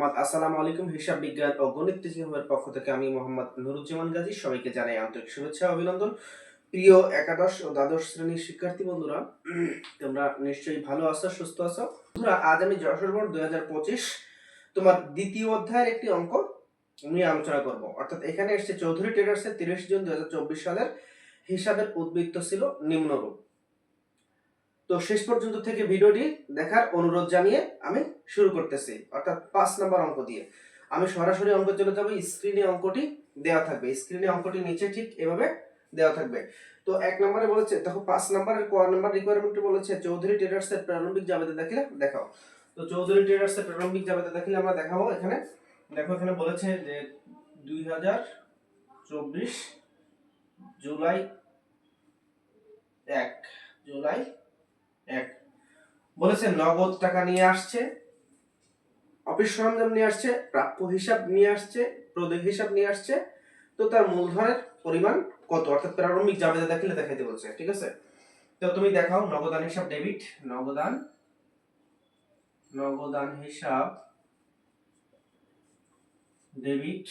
মোহাম্মদ আসসালামু আলাইকুম, হিসাব বিজ্ঞান ও গণিত টিচিং পক্ষ থেকে আমি মোহাম্মদ নুরুজ্জামান গাজী সবাইকে জানাই আন্তরিক শুভেচ্ছা অভিনন্দন। প্রিয় একাদশ ও দ্বাদশ শ্রেণির শিক্ষার্থী বন্ধুরা, তোমরা নিশ্চয়ই ভালো আছো, সুস্থ আছো? বন্ধুরা, আজ আমি যশোর বোর্ড দুই হাজার পঁচিশ তোমার দ্বিতীয় অধ্যায়ের একটি অঙ্ক নিয়ে আলোচনা করব। অর্থাৎ এখানে এসছে চৌধুরী ট্রেডার্সের তিরিশ জুন দুই হাজার চব্বিশ সালের হিসাবের উদ্বৃত্ত ছিল নিম্নরূপ। তো শেষ পর্যন্ত থেকে ভিডিওটি দেখার অনুরোধ জানিয়ে আমি শুরু করতেছি। অর্থাৎ পাঁচ নাম্বার অঙ্ক দিয়ে। আমি সরাসরি অঙ্ক চলে যাব, স্ক্রিনে অঙ্কটি দেওয়া থাকবে। স্ক্রিনে অঙ্কটি নিচে ঠিক এভাবে দেওয়া থাকবে। তো এক নম্বরে বলেছে, দেখো পাঁচ নম্বরের ক নম্বর রিকোয়ারমেন্টে বলেছে, চৌধুরী ট্রেডার্সের প্রারম্ভিক জাবেদা দেখিলে দেখাও। তো চৌধুরী ট্রেডার্সের প্রারম্ভিক জাবেদা দেখিলে আমরা দেখাবো এখানে। দেখো এখানে বলেছে যে দুই হাজার চব্বিশ জুলাই এক, জুলাই এক। বলেছে নগদ টাকা নিয়ে আসছে, অফিস সরঞ্জাম নিয়ে আসছে, প্রাপ্য হিসাব নিয়ে আসছে, প্রদেয় হিসাব নিয়ে আসছে, তো তার মূলধনের পরিমাণ কত? অর্থাৎ প্রারম্ভিক জাবেদা দেখিলে দেখাইতে বলছে, ঠিক আছে? তো তুমি দেখাও, নগদান হিসাব ডেবিট, নগদান নগদান হিসাব ডেবিট,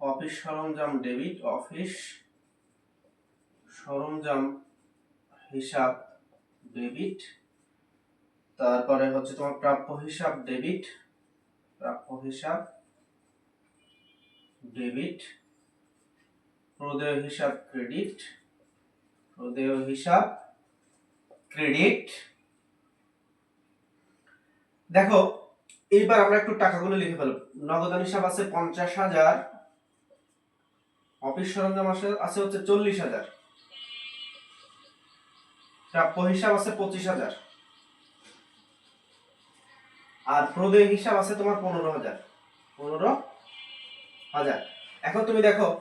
অফিস সরঞ্জাম ডেবিট, অফিস সরঞ্জাম হিসাব ডেবিট তারপরে হচ্ছে তোমার প্রাপ্য হিসাব ডেবিট প্রাপ্য হিসাব ডেবিট প্রদেয় হিসাব ক্রেডিট প্রদেয় হিসাব ক্রেডিট দেখো, এইবার আমরা একটু টাকাগুলো লিখে ফেলব। নগদান হিসাব আছে পঞ্চাশ হাজার, অফিস সরঞ্জাম আছে হচ্ছে চল্লিশ হাজার। প্রাপ্য হিসাব আছে? পঁচিশ হাজার। আর প্রদেয় হিসাব আছে তোমার পনেরো হাজার। পনেরো হাজার। এখন তুমি দেখো,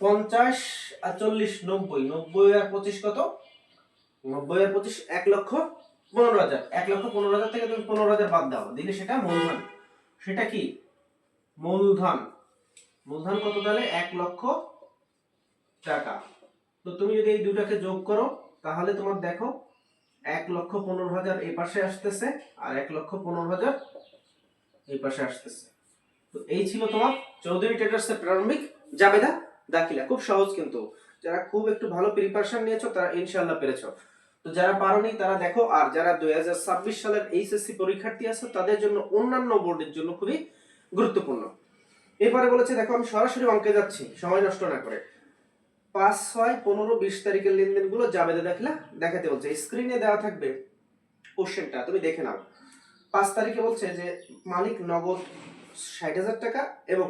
পঞ্চাশ আর চল্লিশ নব্বই। নব্বই আর পঁচিশ কত? নব্বই আর পঁচিশ এক লক্ষ পনেরো হাজার। এক লক্ষ পনেরো হাজার থেকে তুমি পনেরো হাজার বাদ দাও। দিলে সেটা মূলধন। সেটা কি? মূলধন। মূলধন কত তাহলে? এক লক্ষ টাকা। তো তুমি যদি এই দুটাকে যোগ করো তাহলে তোমার দেখো, এক লক্ষ পনেরো হাজার এই পাশে আসতেছে আর এক লক্ষ পনেরো হাজার এই পাশে আসতেছে। তো এই ছিল তোমার চৌধুরী ট্রেডার্স এর প্রারম্ভিক জাবেদা দাখিলা। খুব সহজ কিন্তু। যারা খুব একটু ভালো প্রিপারেশন নিয়েছো, তারা ইনশাআল্লাহ পেরেছ। তো যারা পারোনি, তারা দেখো, আর যারা দুই হাজার ছাব্বিশ সালের এইচএসসি পরীক্ষার্থী আছে, তাদের জন্য অন্যান্য বোর্ডের জন্য খুবই গুরুত্বপূর্ণ। এরপরে বলেছে, দেখো, আমি সরাসরি অঙ্কে যাচ্ছি। সময় নষ্ট না করে। পাঁচ, ছয়, পনেরো, বিশ তারিখের লেনদেনগুলো জাবেদা দেখলা, দেখাতে বলছে। স্ক্রিনে দেওয়া থাকবে কোশ্চেনটা তুমি দেখে নাও। পাঁচ তারিখে বলছে যে মালিক নগদ ষাট হাজার টাকা এবং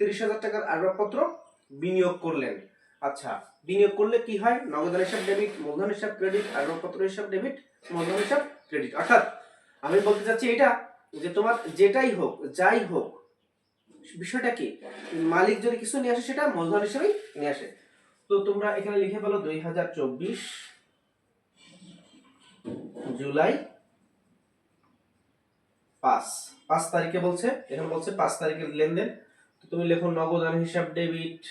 তিরিশ হাজার টাকার আসবাবপত্র বিনিয়োগ করলেন। আচ্ছা বিনিয়োগ করলে কি হয়? নগদান হিসাব ডেবিট মূলধন হিসাব ক্রেডিট আসবাবপত্র হিসাব ডেবিট মূলধন হিসাব ক্রেডিট অর্থাৎ আমি বলতে চাচ্ছি এটা যে তোমার যেটাই হোক, যাই হোক, বিষয়টা কি? মালিক যদি কিছু নিয়ে আসে সেটা মূলধন হিসেবেই নিয়ে আসে। তো তোমরা এখানে লিখে ফেলো দুই হাজার চব্বিশ জুলাই পাঁচ। পাঁচ তারিখে বলছে, এখানে বলছে পাঁচ তারিখের লেনদেন। তো তুমি লেখো নগদান হিসাব ডেবিট।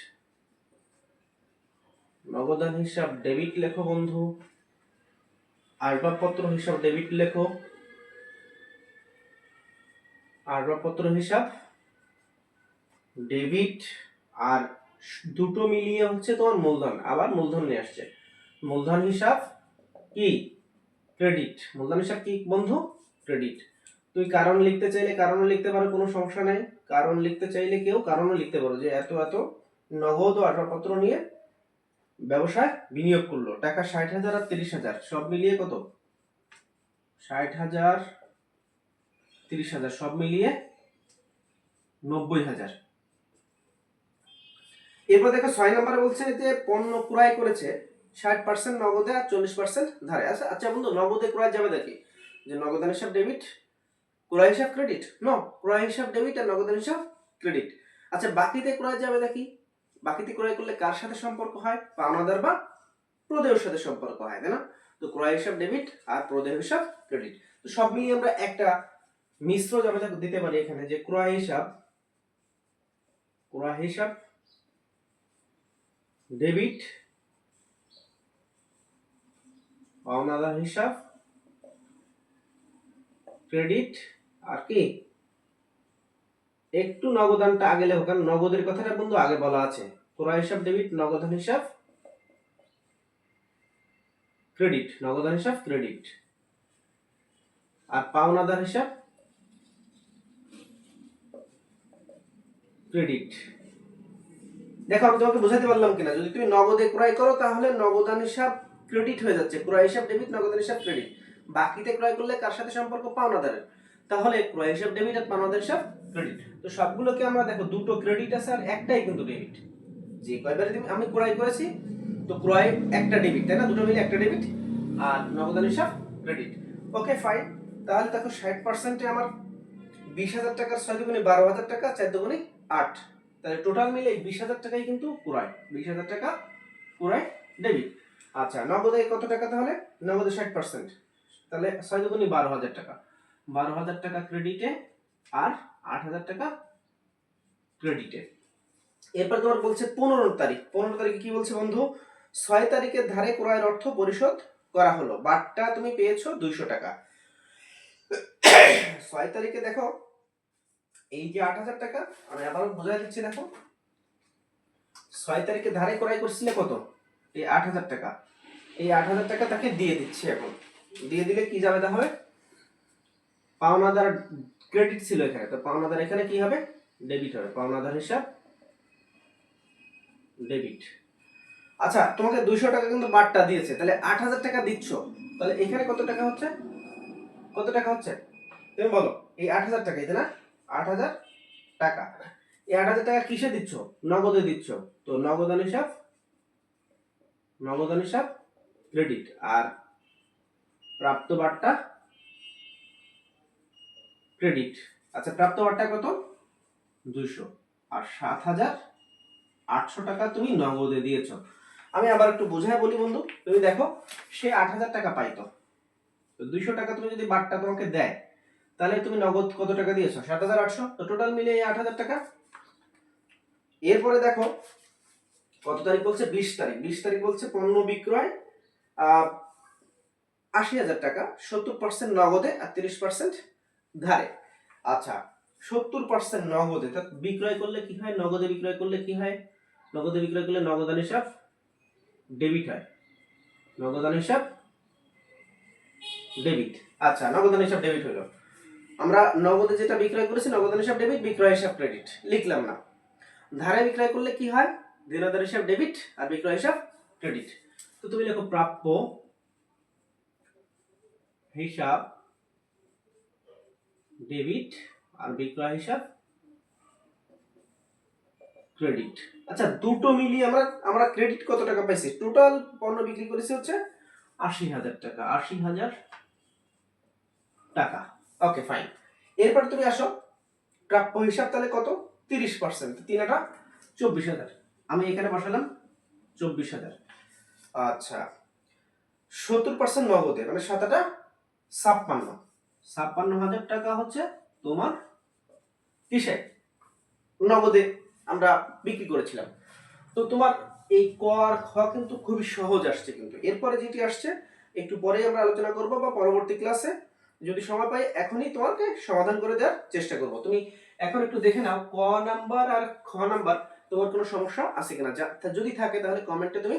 নগদান হিসাব ডেবিট লেখো বন্ধু। আসবাবপত্র হিসাব ডেবিট লেখো। আসবাবপত্র হিসাব ডেবিট আর দুটো মিলিয়ে হচ্ছে তোমার মূলধন, আবার মূলধন নিয়ে আসছে। মূলধন হিসাব কি? ক্রেডিট মূলধন হিসাব কি বন্ধু? ক্রেডিট তুই কারণ লিখতে চাইলে কারণও লিখতে পারো, কোনো সমস্যা নেই। কারণ লিখতে চাইলে কেউ কারণও লিখতে পারো, যে এত এত নগদ আসবাবপত্র নিয়ে ব্যবসায় বিনিয়োগ করল। টাকা ষাট হাজার আর তিরিশ হাজার, সব মিলিয়ে কত? ষাট হাজার, তিরিশ হাজার, সব মিলিয়ে নব্বই হাজার। এরপর দেখো ছয় নম্বরে বলছে যে পণ্য ক্রয় করেছে ষাট পার্সেন্ট নগদে আর চল্লিশ পার্সেন্ট ধারে। আচ্ছা আচ্ছা বন্ধু, নগদে ক্রয় যাবে দেখি যে নগদান হিসাব ডেবিট ক্রয় হিসাব ক্রেডিট ন ক্রয় হিসাব ডেবিট আর নগদান হিসাব ক্রেডিট আচ্ছা বাকিতে ক্রয় যাবে দেখি বাকিতে ক্রয় করলে কার সাথে সম্পর্ক হয়? পাওনাদার বা প্রদেয়ের সাথে সম্পর্ক হয়, তাই না? তো ক্রয় হিসাব ডেবিট আর প্রদেয় হিসাব ক্রেডিট তো সব মিলিয়ে আমরা একটা মিশ্র জাবেদা দিতে পারি এখানে যে ক্রয় হিসাব ক্রয় হিসাব ডেবিট পাওনাদার হিসাব ক্রেডিট আর কি? একটু নগদানটা আগে লেখো, কারণ নগদের কথাটা বন্ধু আগে বলা আছে। ক্রয় হিসাব ডেবিট নগদান হিসাব ক্রেডিট নগদান হিসাব ক্রেডিট আর পাওনাদার হিসাব ক্রেডিট দেখো, আমি তোমাকে বোঝাতে পারলাম কিনা। যদি তুমি নগদে ক্রয় করো, তাহলে নগদান হিসাব ক্রেডিট হয়ে যাচ্ছে। ক্রয় হিসাব ডেবিট নগদান হিসাব ক্রেডিট বাকিতে ক্রয় করলে কার সাথে সম্পর্ক? পাওনাদারের। তাহলে ক্রয় হিসাব ডেবিট আর পাওনাদার হিসাব ক্রেডিট তো সবগুলোকে আমরা দেখো, দুটো ক্রেডিট আছে আর একটাই কিন্তু ডেবিট যে কয়বারে আমি ক্রয় করেছি, তো ক্রয় একটা ডেবিট তাই না? দুটো মিলে একটা ডেবিট আর নগদান হিসাব ক্রেডিট ওকে ফাইন তাহলে দেখো, ষাট পার্সেন্টে আমার বিশ হাজার টাকার ছয় দুগুণে বারো হাজার টাকা, চার দুগুণে আট। তাহলে টোটাল মিলে এই বিশ হাজার টাকাই কিন্তু ক্রয়, বিশ হাজার টাকা ক্রয় ডেবিট আচ্ছা নগদে কত টাকা তাহলে? নগদে ষাট পার্সেন্ট তাহলে ছয় দুগুণে বারো হাজার টাকা। বারো হাজার টাকা ক্রেডিটে আর আট হাজার টাকা ক্রেডিটে এরপর তোমার বলছে পনেরো তারিখ। পনেরো তারিখে কি বলছে বন্ধু? ছয় তারিখের ধারে ক্রয়ের অর্থ পরিশোধ করা হলো। বাটটা তুমি পেয়েছ দুইশো টাকা। ছয় তারিখে দেখো এই যে আট হাজার টাকা, আমি আবার বোঝাই দিচ্ছি, দেখো। ছয় তারিখে ধারে ক্রয় করছিলে কত? এই আট হাজার টাকা। এই আট হাজার টাকা তাকে দিয়ে দিচ্ছি এখন। দিয়ে দিলে কি যাবে তাহলে পাওনাদার ক্রেডিট ছিল এখানে। তো পাওনাদার এখানে কি হবে? ডেবিট হবে। পাওনাদার হিসাব ডেবিট আচ্ছা তোমাকে দুইশো টাকা কিন্তু বাটটা দিয়েছে। তাহলে আট হাজার টাকা দিচ্ছ। তাহলে এখানে কত টাকা হচ্ছে? কত টাকা হচ্ছে? তুমি বলো, এই আট হাজার টাকা তাই না? আট হাজার টাকা। এই আট হাজার টাকা কিসে দিচ্ছ? নগদে দিচ্ছ। তো নগদান হিসাব নগদান হিসাব ক্রেডিট আর প্রাপ্ত বার্তা ক্রেডিট আচ্ছা প্রাপ্ত বার্তা কত? দুইশো। আর সাত হাজার আটশো টাকা তুমি নগদে দিয়েছ। আমি আবার একটু বোঝায় বলি বন্ধু, তুমি দেখো, সে আট হাজার টাকা পাইতো। দুইশো টাকা তুমি যদি বাটটা তোমাকে দেয় তাহলে তুমি নগদ কত টাকা দিয়েছ? সাত হাজার আটশো? তো টোটাল মিলে আট হাজার টাকা। এরপরে দেখো, কত তারিখ বলছে? বিশ তারিখ। বিশ তারিখ বলছে পণ্য বিক্রয় আশি হাজার টাকা। সত্তর পার্সেন্ট নগদে আর তিরিশ পার্সেন্ট ধারে। আচ্ছা সত্তর পার্সেন্ট নগদে, তা বিক্রয় করলে কি হয়? নগদে বিক্রয় করলে কি হয়? নগদে বিক্রয় করলে নগদান হিসাব ডেবিট হয়। নগদান হিসাব ডেবিট আচ্ছা নগদান হিসাব ডেবিট হলো। আমরা নগদে যেটা বিক্রয় করেছি নগদান হিসাব ডেবিট বিক্রয় হিসাব ক্রেডিট লিখলাম না। ধারে বিক্রয় করলে কি হয়? দেনাদার হিসাব ডেবিট আর বিক্রয় হিসাব ক্রেডিট তো তুমি লেখো প্রাপ্য হিসাব ডেবিট আর বিক্রয় হিসাব ক্রেডিট আচ্ছা দুটো মিলিয়ে আমরা আমরা ক্রেডিট কত টাকা পাইছি? টোটাল পণ্য বিক্রি করেছি হচ্ছে আশি হাজার টাকা, আশি হাজার টাকা। ওকে ফাইন এরপর তুমি আসো প্রাপ্য হিসাব তাহলে কত? তিরিশ পার্সেন্ট তিন তিনটা চব্বিশ হাজার। আমি এখানে বসালাম চব্বিশ হাজার। আচ্ছা সত্তর পার্সেন্ট নগদে মানে সাতাটা ছাপ্পান্ন। ছাপ্পান্ন হাজার টাকা হচ্ছে তোমার কিসে নগদে আমরা বিক্রি করেছিলাম। তো তোমার এই ক আর কিন্তু খুবই সহজ আসছে কিন্তু। এরপরে যেটি আসছে, একটু পরে আমরা আলোচনা করব বা পরবর্তী ক্লাসে যদি সময় পাই, এখনই তোমাকে সমাধান করে দেওয়ার চেষ্টা করব। তুমি এখন একটু দেখে নাও, ক নাম্বার আর খ নাম্বার, তোমার কোনো সমস্যা আছে কিনা? যদি থাকে তাহলে কমেন্টে তুমি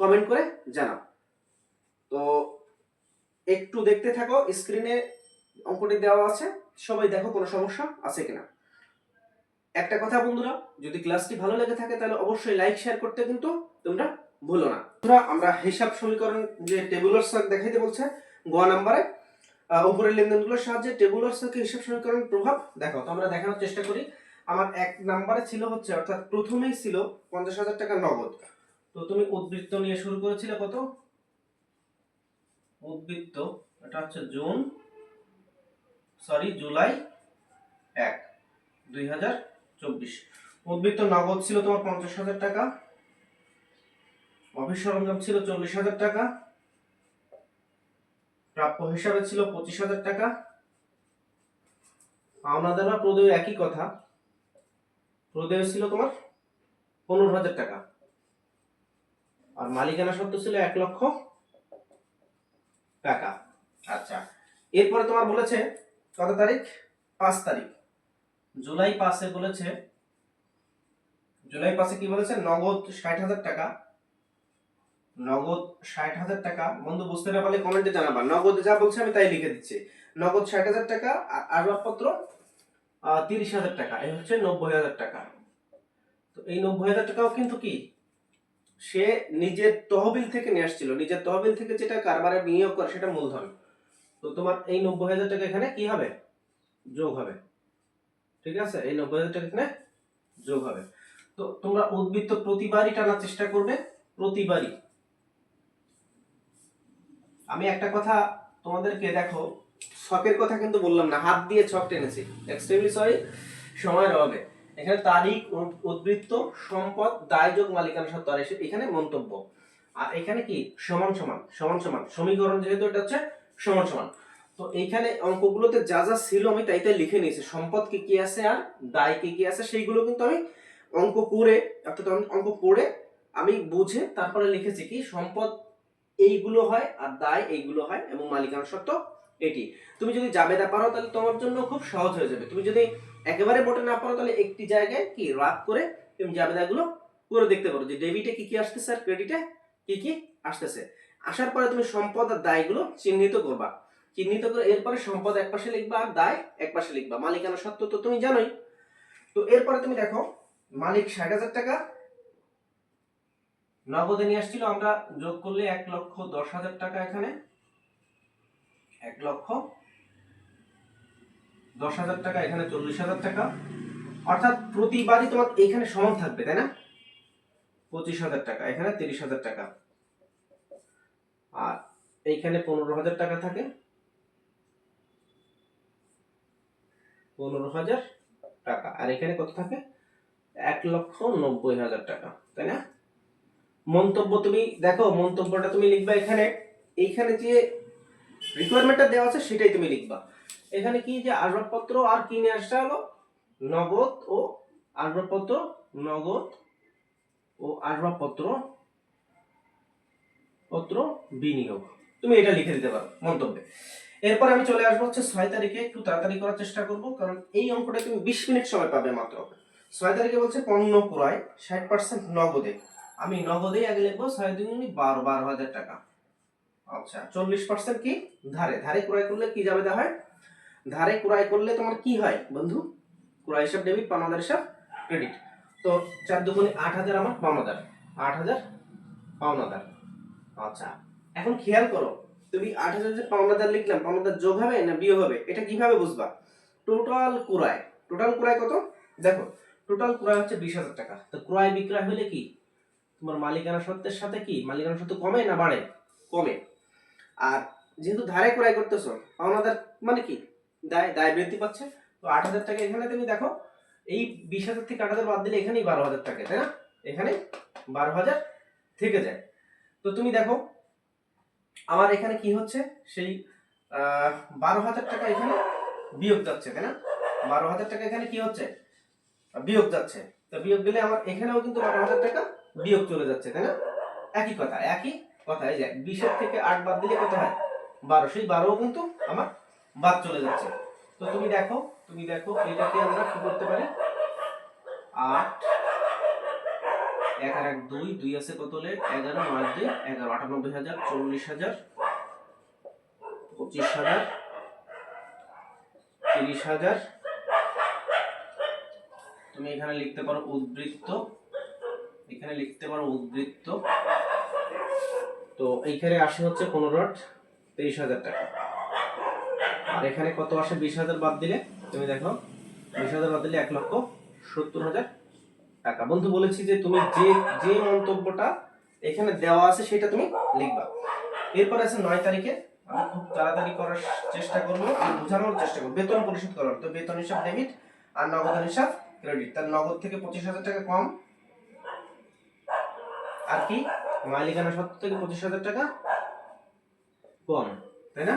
কমেন্ট করে জানাও। তো একটু দেখতে থাকো স্ক্রিনে অঙ্কটি দেওয়া আছে, সবাই দেখো কোনো সমস্যা আছে কিনা। একটা কথা বন্ধুরা, যদি ক্লাসটি ভালো লেগে থাকে তাহলে অবশ্যই লাইক শেয়ার করতে কিন্তু তোমরা ভুলো না। আমরা হিসাব সমীকরণ যে টেবুলার সার্ক দেখাইতে বলছে, গ নাম্বারে উপরের লেনদেনগুলোর সাহায্যে টেবুলার সার্কে হিসাব সমীকরণের প্রভাব দেখাও। তো আমরা দেখানোর চেষ্টা করি। আমার এক নাম্বারে ছিল হচ্ছে, অর্থাৎ প্রথমেই ছিল পঞ্চাশ হাজার টাকা নগদ। তো তুমি উদ্বৃত্ত নিয়ে শুরু করেছিলে কত? উদ্বৃত্ত, এটা হচ্ছে জুন সরি জুলাই এক, দুই হাজার চব্বিশ। উদ্বৃত্ত নগদ ছিল তোমার পঞ্চাশ হাজার টাকা, অফিস সরঞ্জাম ছিল চল্লিশ হাজার টাকা প্রাপ্য হিসাবে ছিল পঁচিশ হাজার টাকা। দেওয়া প্রদেয় একই কথা। প্রদেয় ছিল তোমার পনেরো হাজার টাকা। আর মালিকানা সত্ত্ব ছিল এক লক্ষ টাকা। আচ্ছা এরপরে তোমার বলেছে কত তারিখ? পাঁচ তারিখ। জুলাই পাসে বলেছে, জুলাই পাসে কি বলেছে? নগদ ষাট হাজার টাকা। নগদ ষাট হাজার টাকা। বন্ধু, বুঝতে না পারলে কমেন্টে জানাবা। নগদ যা বলছে আমি তাই লিখে দিচ্ছি। নগদ ষাট হাজার টাকা আর আসবাবপত্র তিরিশ হাজার টাকা। এই হচ্ছে নব্বই হাজার টাকা। তো এই নব্বই হাজার টাকাও কিন্তু কি? সে নিজের তহবিল থেকে নিয়ে আসছিল। নিজের তহবিল থেকে যেটা কারবারে বিনিয়োগ করে সেটা মূলধন। তো তোমার এই নব্বই হাজার টাকা এখানে কি হবে? যোগ হবে। ঠিক আছে? এই নব্বই হাজার টাকা এখানে যোগ হবে। তো তোমরা উদ্বৃত্ত প্রতিবারই টানার চেষ্টা করবে। প্রতিবারই। আমি একটা কথা তোমাদেরকে দেখো ছকের কথা কিন্তু বললাম না, হাত দিয়ে ছক টেনেছি। এক্সট্রিমলি সরি সময়ের অভাবে। এখানে তারিখ উদ্বৃত্ত, সম্পদ দায়যোগ মালিকানা সত্ত্ব, আর এখানে মন্তব্য। আর এখানে কি? সমান সমান সমান সমান। সমীকরণ যেহেতু এটা হচ্ছে সমান সমান। তো এইখানে অঙ্কগুলোতে যা যা ছিল আমি তাই তাই লিখে নিয়েছি। সম্পদ কি কি আছে আর দায় কি কি আছে সেইগুলো কিন্তু আমি অঙ্ক করে, অর্থাৎ অঙ্ক করে আমি বুঝে তারপরে লিখেছি কি? সম্পদ এইগুলো হয় আর দায় এইগুলো হয় এবং মালিকানা সত্ত্ব এটি। তুমি যদি জাবেদা পারো তাহলে তোমার জন্য খুব সহজ হয়ে যাবে। তুমি যদি একেবারে বোটে না পারো তাহলে একটি জায়গায় কি রাত করে তুমি জাবেদাগুলো করে দেখতে পারো যে ডেবিটে কি কি আসতেছে আর ক্রেডিটে কি কি আসতেছে। আসার পরে তুমি সম্পদ আর দায়গুলো চিহ্নিত করবা। চিহ্নিত করে এরপরে সম্পদ এক পাশে লিখবা আর দায় এক পাশে লিখবা। মালিকানা সত্ত্ব তো তুমি জানোই। তো এরপরে তুমি দেখো মালিক ষাট হাজার টাকা নগদে নিয়ে আসছিল, আমরা যোগ করলে এক লক্ষ দশ হাজার টাকা এখানে। এক লক্ষ দশ হাজার টাকা, এখানে চল্লিশ হাজার টাকা। অর্থাৎ প্রতিবারই তোমার এখানে সমান থাকবে, তাই না? পঁচিশ হাজার টাকা, এখানে তিরিশ হাজার টাকা। আর এইখানে পনেরো হাজার টাকা থাকে। পনেরো হাজার টাকা। আর এখানে কত থাকে? এক লক্ষ নব্বই হাজার টাকা, তাই না? মন্তব্য তুমি, দেখো, মন্তব্যটা তুমি লিখবা এখানে। এইখানে যে রিকোয়ারমেন্টটা দেওয়া আছে, সেটাই তুমি লিখবা। এখানে কি যে আসবাবপত্র আর কি নিয়ে আসতে হলো? নগদ ও আসবাবপত্র, নগদ ও আসবাবপত্র, পত্র বিনিয়োগ। তুমি এটা লিখে দিতে পারো মন্তব্যে। এরপর আমি চলে আসব হচ্ছে ছয় তারিখে, একটু তাড়াতাড়ি করার চেষ্টা করব, কারণ এই অঙ্কটা তুমি বিশ মিনিট সময় পাবে মাত্র। ছয় তারিখে বলছে পণ্য ক্রয়, ষাট পার্সেন্ট নগদে। আমি নগদে আগে লিখব ছয় দুগুণি বারো বারো হাজার টাকা। আচ্ছা চল্লিশ পার্সেন্ট কি? ধারে ধারে ক্রয় করলে কি যাবে হয় ধারে ক্রয় করলে তোমার কি হয় বন্ধু? ক্রয় হিসাব ডেবিট পাওনাদার হিসাব ক্রেডিট তো চার দুগুণে আট হাজার আমার পাওনাদার আট হাজার পাওনাদার আচ্ছা এখন খেয়াল করো, তুমি আট হাজার যে পাওনাদার লিখলাম পাওনাদার যোগ হবে না বিয়োগ হবে? এটা কীভাবে বুঝবা? টোটাল ক্রয়। টোটাল ক্রয় কত? দেখো টোটাল ক্রয় হচ্ছে বিশ হাজার টাকা। তো ক্রয় বিক্রয় হলে কি? তোমার মালিকানা সত্ত্বের সাথে কি? মালিকানা সত্ত্ব কমে না বাড়ে? কমে। আর যেহেতু ধারে ক্রয় করতেছো পাওনাদার মানে কি? দায় দায় বৃদ্ধি পাচ্ছে। তো আট হাজার টাকা এখানে তুমি দেখো এই বিশ হাজার থেকে আট হাজার বাদ দিলে এখানেই বারো হাজার টাকা তাই না? এখানে বারো হাজার থেকে যায়। তো তুমি দেখো আমার এখানে কি হচ্ছে? সেই বারো হাজার টাকা এখানে বিয়োগ যাচ্ছে তাই না? বারো হাজার টাকা এখানে কি হচ্ছে? বিয়োগ যাচ্ছে। তো বিয়োগ দিলে আমার এখানেও কিন্তু বারো হাজার টাকা বিয়োগ চলে যাচ্ছে, তাই না? একই কথা একই কথা, এই বিশের থেকে আট বাদ দিলে কত হয়? বারো, সেই বারোও কিন্তু আমার বাদ চলে যাচ্ছে। তো তুমি দেখো তুমি দেখো, এটাকে আমরা কি করতে পারি? আট, এক আর এক দুই দুই আছে কত হলে? এগারো, নয়, দুই, এগারো, আটানব্বই হাজার, চল্লিশ হাজার, পঁচিশ হাজার, তিরিশ হাজার। তুমি এখানে লিখতে পারো উদ্বৃত্ত এখানে লিখতে পারো উদ্বৃত্ত। তো এইখানে আসে হচ্ছে পনেরো আট, তেইশ হাজার টাকা। আর এখানে কত আসে? বিশ হাজার বাদ দিলে, তুমি দেখো, বিশ হাজার বাদ দিলে এক লক্ষ সত্তর হাজার টাকা। বন্ধু, বলেছি যে তুমি যে যে মন্তব্যটা এখানে দেওয়া আছে সেটা তুমি লিখবা। এরপর আছে নয় তারিখে আমি খুব তাড়াতাড়ি করার চেষ্টা করব আমি বোঝানোর চেষ্টা করব। বেতন পরিশোধ করার, তো বেতন হিসাব ডেবিট আর নগদ হিসাব ক্রেডিট তার নগদ থেকে পঁচিশ হাজার টাকা কম আর কি? মালিকানা সত্ত্ব থেকে পঁচিশ হাজার টাকা? কম, তাই না?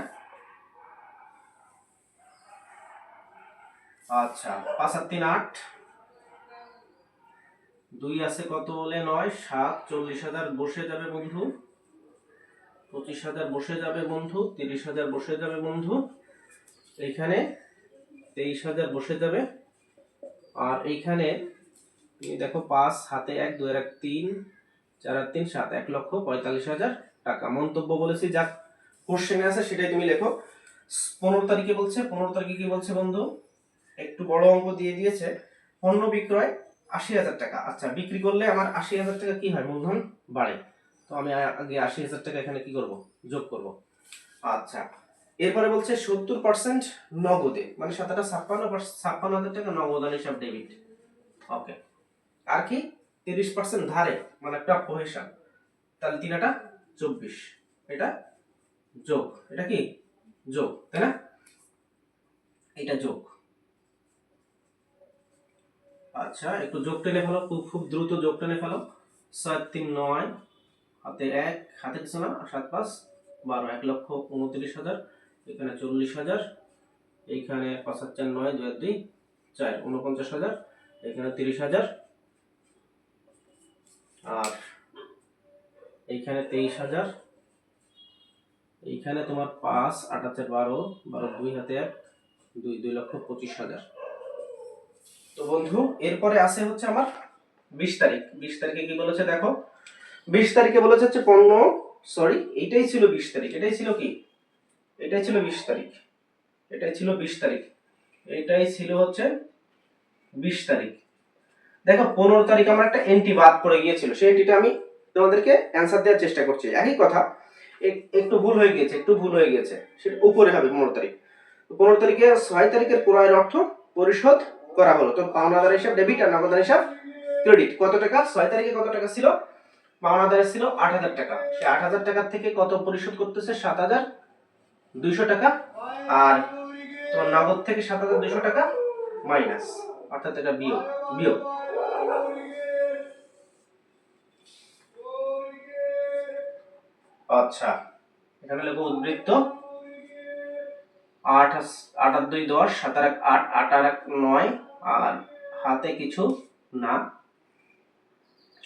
আচ্ছা পাঁচ আর তিন আট। দুই আছে কত হলে নয়, সাত, চল্লিশ হাজার বসে যাবে বন্ধু। পঁচিশ হাজার বসে যাবে বন্ধু, তিরিশ হাজার বসে যাবে বন্ধু। এইখানে তেইশ হাজার বসে যাবে। আর এইখানে তুমি দেখো পাঁচ হাতে এক, দুই, এক, তিন চার আর তিন সাত, এক লক্ষ পঁয়তাল্লিশ হাজার টাকা। মন্তব্য বলেছি যা কোশ্চেনে আছে, সেটাই তুমি লেখো। পনেরো তারিখে বলছে, পনেরো তারিখে কি বলছে বন্ধু? একটু বড় অঙ্ক দিয়ে দিয়েছে। পণ্য বিক্রয় আশি হাজার টাকা। আচ্ছা বিক্রি করলে আমার আশি হাজার টাকা কি হয়? মূলধন বাড়ে। তো আমি আগে আশি হাজার টাকা এখানে কি করব? যোগ করব। আচ্ছা এরপরে বলছে সত্তর পার্সেন্ট নগদে মানে সাতটা ছাপ্পান্ন ছাপ্পান্ন হাজার টাকা নগদান হিসাব ডেবিট ওকে আর কি? তিরিশ পার্সেন্ট ধারে মানে প্রাপ্য হিসাব তাহলে তিন তিনাটা চব্বিশ। এটা যোগ। এটা কি? যোগ, তাই না? এটা যোগ। আচ্ছা একটু যোগ টেনে ফেলো, খুব খুব দ্রুত যোগ টেনে ফেলো। সাত তিন, নয় হাতে এক হাতে কিছু না, সাত, পাঁচ, বারো, এক লক্ষ উনত্রিশ হাজার, এখানে চল্লিশ হাজার এইখানে পাঁচ হাজার নয় আর দুই, চার, উনপঞ্চাশ হাজার, এখানে তিরিশ হাজার আর এইখানে তেইশ হাজার। এইখানে তোমার পাঁচ, আট হাতে বারো বারো দুই হাতে এক, দুই দুই লক্ষ পঁচিশ হাজার। তো বন্ধু, এরপরে আছে হচ্ছে আমার বিশ তারিখ। বিশ তারিখে কি বলেছে দেখো? বিশ তারিখে বলেছে হচ্ছে পণ্য সরি এইটাই ছিল বিশ তারিখ। এটাই ছিল কি? এটাই ছিল বিশ তারিখ। এটাই ছিল বিশ তারিখ। এটাই ছিল হচ্ছে বিশ তারিখ। দেখো, পনেরো তারিখ আমার একটা এন্ট্রি বাদ পড়ে গিয়েছিল। সেই এন্ট্রিটা আমি তোমাদেরকে অ্যান্সার দেওয়ার চেষ্টা করছি। একই কথা, এক- একটু ভুল হয়ে গিয়েছে, একটু ভুল হয়ে গিয়েছে। সেটা উপরে হবে পনেরো তারিখ। পনেরো তারিখে ছয় তারিখের ক্রয়ের অর্থ পরিশোধ করা হলো। তো পাওনাদার হিসাব ডেবিট আর নগদার হিসাব ক্রেডিট কত টাকা? ছয় তারিখে কত টাকা ছিল? পাওনাদারের ছিল আট হাজার টাকা। সে আট হাজার টাকা থেকে কত পরিশোধ করতেছে? সাত হাজার দুইশো টাকা। আর তোমার নগদ থেকে সাত হাজার দুইশো টাকা মাইনাস। অর্থাৎ এটা বিয়োগ। বিয়োগ। আচ্ছা এখানে লিখব উদ্বৃত্ত। আট আস- আট দুই দশ, সাত এক আট আট আর এক নয়, আর হাতে কিছু না।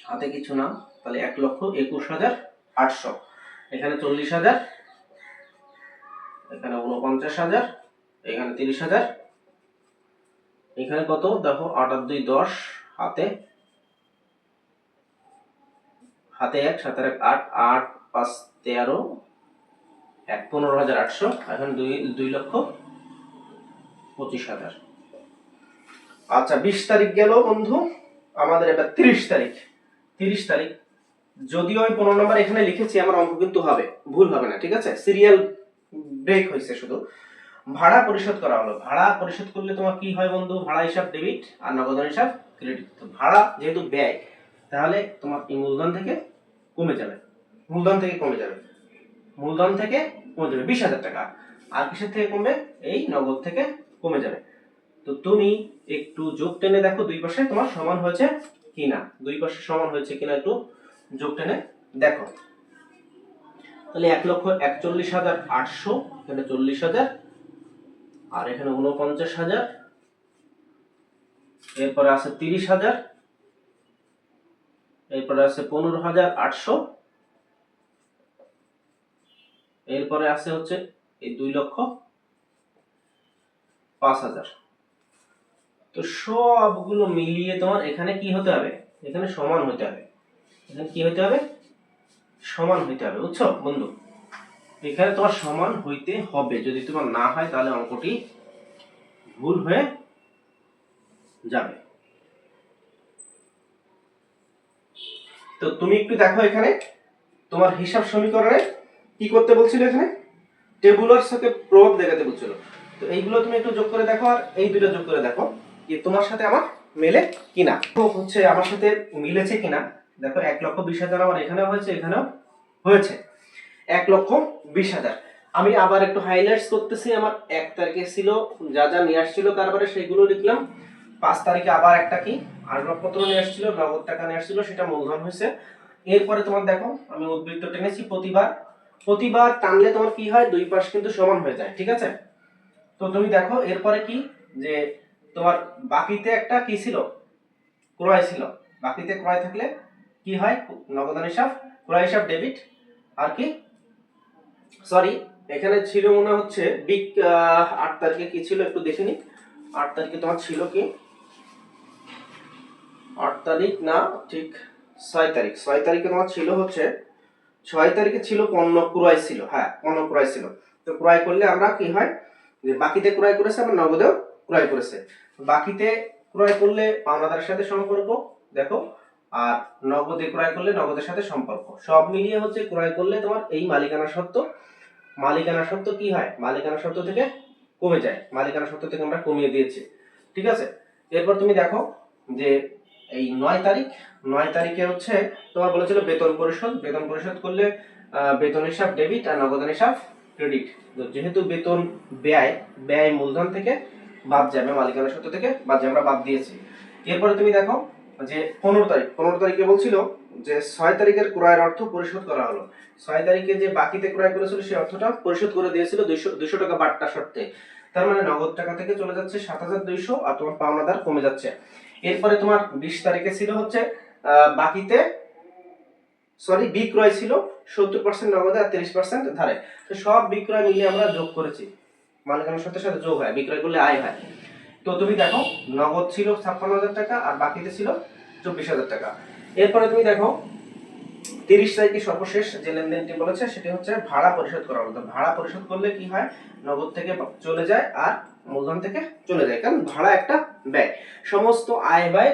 হাতে কিছু না, তাহলে এক লক্ষ একুশ হাজার আটশো। এখানে চল্লিশ হাজার, এখানে উনপঞ্চাশ হাজার, এখানে তিরিশ হাজার। এখানে কত? দেখো, আট আর দুই দশ, হাতে। হাতে এক, সাত এক আট আট পাঁচ তেরো, এক পনেরো হাজার আটশো, এখন দুই দুই লক্ষ পঁচিশ হাজার। আচ্ছা বিশ তারিখ গেল বন্ধু, আমাদের এবার তিরিশ তারিখ। তিরিশ তারিখ, যদিও আমি পনেরো নম্বর এখানে লিখেছি, আমার অঙ্ক কিন্তু হবে, ভুল হবে না, ঠিক আছে? সিরিয়াল ব্রেক হয়েছে শুধু। ভাড়া পরিশোধ করা হলো। ভাড়া পরিশোধ করলে তোমার কি হয় বন্ধু? ভাড়া হিসাব ডেবিট আর নগদান হিসাব ক্রেডিট ভাড়া যেহেতু ব্যয়, তাহলে তোমার এই মূলধন থেকে কমে যাবে। মূলধন থেকে কমে যাবে। মূলধন থেকে কমে যাবে বিশ হাজার টাকা। আর কিসের থেকে কমবে? এই নগদ থেকে কমে যাবে। তো তুমি একটু যোগ টেনে দেখো দুই পাশে তোমার সমান হয়েছে কিনা। দুই পাশে সমান হয়েছে কিনা একটু যোগ টেনে দেখো। তাহলে এক লক্ষ একচল্লিশ হাজার আটশো, এখানে চল্লিশ হাজার, আর এখানে উনপঞ্চাশ হাজার, এরপরে আছে তিরিশ হাজার, এরপরে আছে পনেরো হাজার আটশো এরপরে আছে হচ্ছে এই দুই লক্ষ পাঁচ হাজার। তো সবগুলো মিলিয়ে তোমার এখানে কি হতে হবে? এখানে সমান হতে হবে। এখানে কি হতে হবে? সমান হইতে হবে, বুঝছ বন্ধু? এখানে তোমার সমান হইতে হবে। যদি তোমার না হয়, তাহলে অঙ্কটি ভুল হয়ে যাবে। তো তুমি একটু দেখো এখানে তোমার হিসাব সমীকরণে কি করতে বলছিল এখানে? টেবুলার সাথে প্রভাব দেখাতে বলছিল। তো এইগুলো তুমি একটু যোগ করে দেখো আর এই দুটো যোগ করে দেখো যে তোমার সাথে আমার মেলে কিনা। তো হচ্ছে আমার সাথে মিলেছে কিনা। দেখো এক লক্ষ বিশ হাজার আমার এখানেও হয়েছে এখানেও হয়েছে। এক লক্ষ বিশ হাজার। আমি আবার একটু হাইলাইটস করতেছি, আমার এক তারিখে ছিল, যা যা নিয়ে আসছিল কারবারে সেগুলো লিখলাম। পাঁচ তারিখে আবার একটা কি? আসবাবপত্র নিয়ে আসছিল, নগদ টাকা নিয়ে আসছিল, সেটা মূলধন হয়েছে। এরপরে তোমার দেখো, আমি উদ্বৃত্ত টেনেছি, প্রতিবার প্রতিবার টানলে তোমার কি হয়? দুই পাশ কিন্তু সমান হয়ে যায়, ঠিক আছে? তো তুমি দেখো, এরপরে কি? যে তোমার বাকিতে একটা কি ছিল? ক্রয় ছিল। বাকিতে ক্রয় থাকলে কি হয়? নগদান হিসাব ক্রয় হিসাব ডেবিট, আর কি? সরি, এখানে ছিল মনে হচ্ছে বিগ আট তারিখে কি ছিল? একটু দেখে নি আট তারিখে তোমার ছিল কি? আট তারিখ না, ঠিক ছয় তারিখ। ছয় তারিখে তোমার ছিল হচ্ছে ছয় তারিখে ছিল, পণ্য ক্রয় ছিল হ্যাঁ পণ্য ক্রয় ছিল। তো ক্রয় করলে আমরা কি হয়? যে বাকিতে ক্রয় করেছে, আবার নগদেও ক্রয় করেছে। বাকিতে ক্রয় করলে পাওনাদারের সাথে সম্পর্ক, দেখো, আর নগদে ক্রয় করলে নগদের সাথে সম্পর্ক। সব মিলিয়ে হচ্ছে ক্রয় করলে তোমার এই মালিকানা সত্ত্ব মালিকানা সত্ত্ব কি হয়? মালিকানা সত্ত্ব থেকে কমে যায়। মালিকানা সত্ত্ব থেকে আমরা কমিয়ে দিয়েছি। ঠিক আছে? এরপর তুমি দেখো যে এই নয় তারিখ, নয় তারিখে হচ্ছে তোমার বলেছিল বেতন পরিশোধ। বেতন পরিশোধ করলে বেতন হিসাব ডেবিট আর নগদান হিসাব ক্রেডিট যেহেতু বেতন ব্যয় ব্যয় মূলধন থেকে বাদ যাবে মালিকানা সত্ত্ব থেকে বাদ যাবে আমরা বাদ দিয়েছি। এরপরে তুমি দেখো যে পনেরো তারিখ, পনেরো তারিখে বলছিল যে ছয় তারিখের ক্রয়ের অর্থ পরিশোধ করা হলো। ছয় তারিখে যে বাকিতে ক্রয় করেছিল সেই অর্থটা পরিশোধ করে দিয়েছিল দুইশো দুইশো টাকা বাট্টা শর্তে। তার মানে নগদ টাকা থেকে চলে যাচ্ছে সাত হাজার দুইশো আর তোমার পাওনাদার কমে যাচ্ছে। এরপরে তোমার বিশ তারিখে ছিল হচ্ছে বাকিতে সরি বিক্রয় ছিল সত্তর পার্সেন্ট নগদে আর তিরিশ পার্সেন্ট ধারে। তো সব বিক্রয় মিলিয়ে আমরা যোগ করেছি। মালিকানার সাথে সাথে যোগ হয়, বিক্রয় করলে আয় হয়। তো তুমি দেখো, নগদ ছিল ছাপ্পান্ন হাজার টাকা আর বাকিতে ছিল চব্বিশ হাজার টাকা। এরপরে তুমি দেখো তিরিশ তারিখে সর্বশেষ যে লেনদেনটি বলেছে, সেটি হচ্ছে ভাড়া পরিশোধ করা হলো ভাড়া পরিশোধ করলে কি হয়? নগদ থেকে চলে যায় আর মূলধন থেকে চলে যায়। কারণ ভাড়া একটা ব্যয়। সমস্ত আয় ব্যয়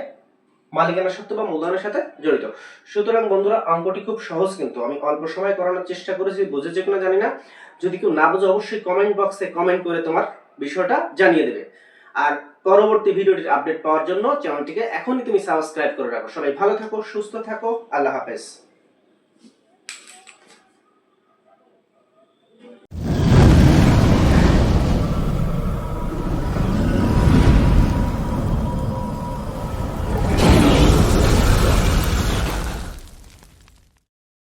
মালিকানা সত্ত্ব বা মূলধনের সাথে জড়িত। সুতরাং বন্ধুরা, অঙ্কটি খুব সহজ কিন্তু। আমি অল্প সময় করানোর চেষ্টা করেছি, বুঝেছে কিনা জানি না। যদি কেউ না বুঝে, অবশ্যই কমেন্ট বক্সে কমেন্ট করে তোমার বিষয়টা জানিয়ে দেবে। আর পরবর্তী ভিডিওটির আপডেট পাওয়ার জন্য চ্যানেলটিকে এখনই তুমি সাবস্ক্রাইব করে রাখো। সবাই ভালো থাকো, সুস্থ থাকো। আল্লাহ হাফেজ।